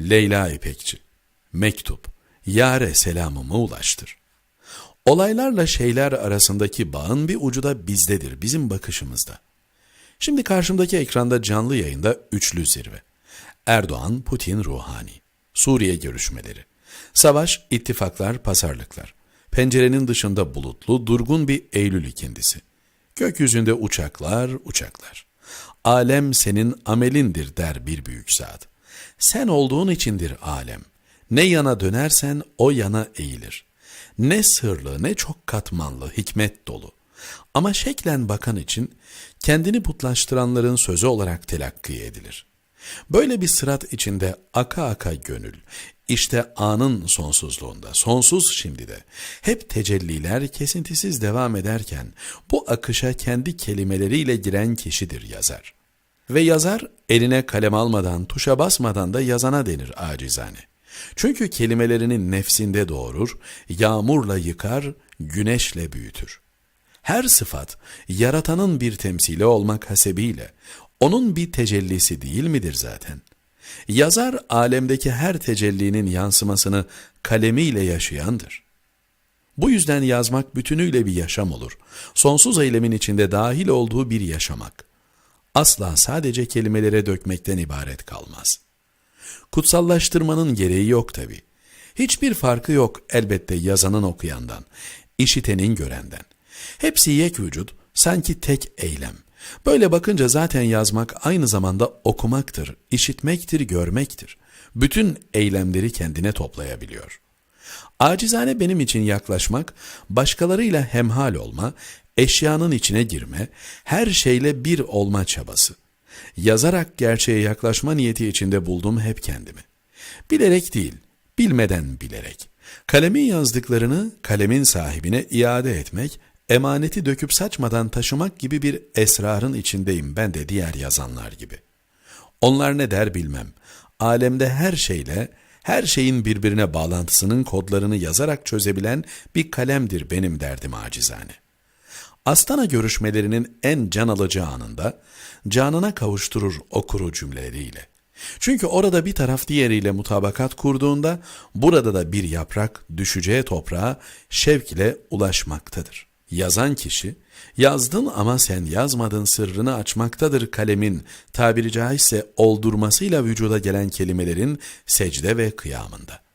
Leyla İpekçi Mektup Yare selamımı ulaştır. Olaylarla şeyler arasındaki bağın bir ucu da bizdedir, bizim bakışımızda. Şimdi karşımdaki ekranda canlı yayında üçlü zirve. Erdoğan, Putin, Ruhani. Suriye görüşmeleri. Savaş, ittifaklar, pazarlıklar. Pencerenin dışında bulutlu, durgun bir Eylül ikindisi. Gökyüzünde uçaklar, uçaklar. Alem senin amelindir der bir büyük zat. Sen olduğun içindir alem. Ne yana dönersen o yana eğilir. Ne sırlı ne çok katmanlı, hikmet dolu. Ama şeklen bakan için kendini putlaştıranların sözü olarak telakki edilir. Böyle bir sırat içinde aka aka gönül, işte anın sonsuzluğunda, sonsuz şimdi de, hep tecelliler kesintisiz devam ederken, bu akışa kendi kelimeleriyle giren kişidir yazar. Ve yazar, eline kalem almadan, tuşa basmadan da yazana denir acizane. Çünkü kelimelerini nefsinde doğurur, yağmurla yıkar, güneşle büyütür. Her sıfat, yaratanın bir temsili olmak hasebiyle, onun bir tecellisi değil midir zaten? Yazar, alemdeki her tecellinin yansımasını kalemiyle yaşayandır. Bu yüzden yazmak bütünüyle bir yaşam olur. Sonsuz eylemin içinde dahil olduğu bir yaşamak. Asla sadece kelimelere dökmekten ibaret kalmaz.'' Kutsallaştırmanın gereği yok tabi. Hiçbir farkı yok elbette yazanın okuyandan, işitenin görenden. Hepsi yek vücut, sanki tek eylem. Böyle bakınca zaten yazmak aynı zamanda okumaktır, işitmektir, görmektir. Bütün eylemleri kendine toplayabiliyor. Acizane benim için yaklaşmak, başkalarıyla hemhal olma, eşyanın içine girme, her şeyle bir olma çabası. Yazarak gerçeğe yaklaşma niyeti içinde buldum hep kendimi. Bilerek değil, bilmeden bilerek. Kalemin yazdıklarını kalemin sahibine iade etmek, emaneti döküp saçmadan taşımak gibi bir esrarın içindeyim ben de diğer yazanlar gibi. Onlar ne der bilmem. Alemde her şeyle, her şeyin birbirine bağlantısının kodlarını yazarak çözebilen bir kalemdir benim derdim acizane. Astana görüşmelerinin en can alıcı anında canına kavuşturur okuru cümleleriyle. Çünkü orada bir taraf diğeriyle mutabakat kurduğunda burada da bir yaprak düşeceği toprağa şevk ile ulaşmaktadır. Yazan kişi, yazdın ama sen yazmadın sırrını açmaktadır kalemin, tabiri caizse oldurmasıyla vücuda gelen kelimelerin secde ve kıyamında.''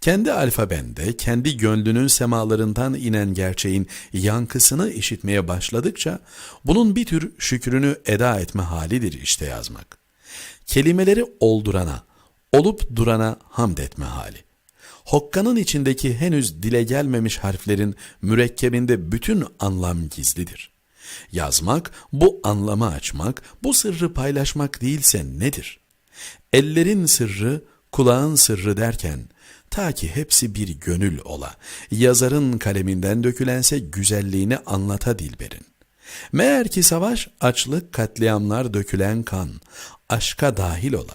Kendi alfabende, kendi gönlünün semalarından inen gerçeğin yankısını işitmeye başladıkça bunun bir tür şükrünü eda etme halidir işte yazmak. Kelimeleri oldurana, olup durana hamd etme hali. Hokkanın içindeki henüz dile gelmemiş harflerin mürekkebinde bütün anlam gizlidir. Yazmak, bu anlamı açmak, bu sırrı paylaşmak değilse nedir? Ellerin sırrı, kulağın sırrı derken, Ta ki hepsi bir gönül ola, yazarın kaleminden dökülense güzelliğini anlata Dilber'in. Meğer ki savaş, açlık, katliamlar dökülen kan, aşka dahil ola.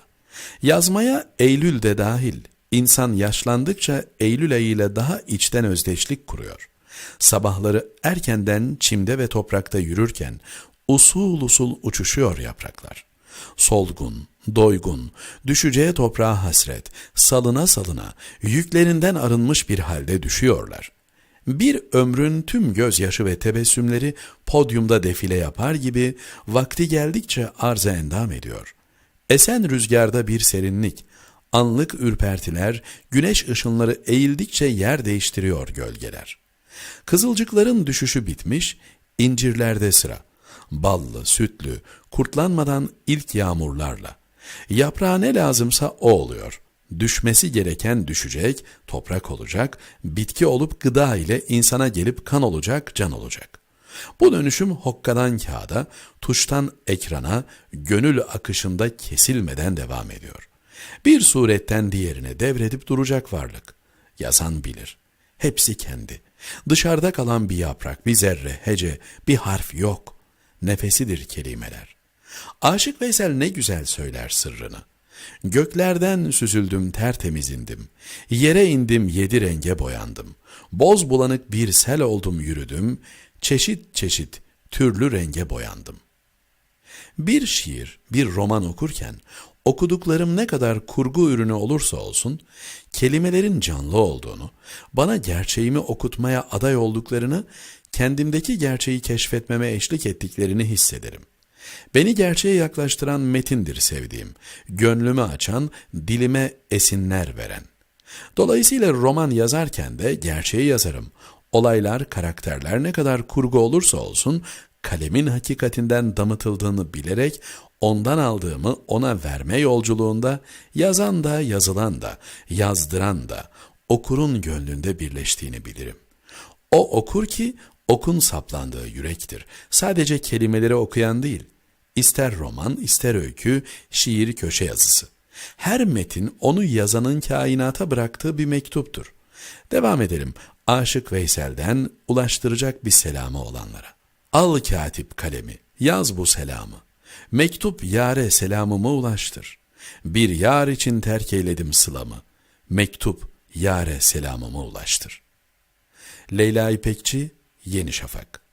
Yazmaya Eylül de dahil, insan yaşlandıkça Eylül ayıyla daha içten özdeşlik kuruyor. Sabahları erkenden çimde ve toprakta yürürken usul usul uçuşuyor yapraklar. Solgun, doygun, düşeceği toprağa hasret, salına salına, yüklerinden arınmış bir halde düşüyorlar. Bir ömrün tüm gözyaşı ve tebessümleri podyumda defile yapar gibi vakti geldikçe arza endam ediyor. Esen rüzgarda bir serinlik, anlık ürpertiler, güneş ışınları eğildikçe yer değiştiriyor gölgeler. Kızılcıkların düşüşü bitmiş, incirlerde sıra ballı, sütlü, kurtlanmadan ilk yağmurlarla. Yaprağa ne lazımsa o oluyor. Düşmesi gereken düşecek, toprak olacak, bitki olup gıda ile insana gelip kan olacak, can olacak. Bu dönüşüm hokkadan kağıda, tuştan ekrana, gönül akışında kesilmeden devam ediyor. Bir suretten diğerine devredip duracak varlık. Yazan bilir. Hepsi kendi. Dışarıda kalan bir yaprak, bir zerre, hece, bir harf yok nefesidir kelimeler. Aşık Veysel ne güzel söyler sırrını. Göklerden süzüldüm tertemiz indim. Yere indim yedi renge boyandım. Boz bulanık bir sel oldum yürüdüm. Çeşit çeşit türlü renge boyandım. Bir şiir, bir roman okurken okuduklarım ne kadar kurgu ürünü olursa olsun, kelimelerin canlı olduğunu, bana gerçeğimi okutmaya aday olduklarını, kendimdeki gerçeği keşfetmeme eşlik ettiklerini hissederim. Beni gerçeğe yaklaştıran metindir sevdiğim, gönlümü açan, dilime esinler veren. Dolayısıyla roman yazarken de gerçeği yazarım. Olaylar, karakterler ne kadar kurgu olursa olsun, kalemin hakikatinden damıtıldığını bilerek ondan aldığımı ona verme yolculuğunda yazan da yazılan da, yazdıran da okurun gönlünde birleştiğini bilirim. O okur ki okun saplandığı yürektir. Sadece kelimeleri okuyan değil. İster roman, ister öykü, şiir, köşe yazısı. Her metin onu yazanın kainata bıraktığı bir mektuptur. Devam edelim. Aşık Veysel'den ulaştıracak bir selamı olanlara. Al katip kalemi, yaz bu selamı. Mektup yare selamımı ulaştır. Bir yar için terk eyledim sılamı. Mektup yare selamımı ulaştır. Leyla İpekçi, Yeni Şafak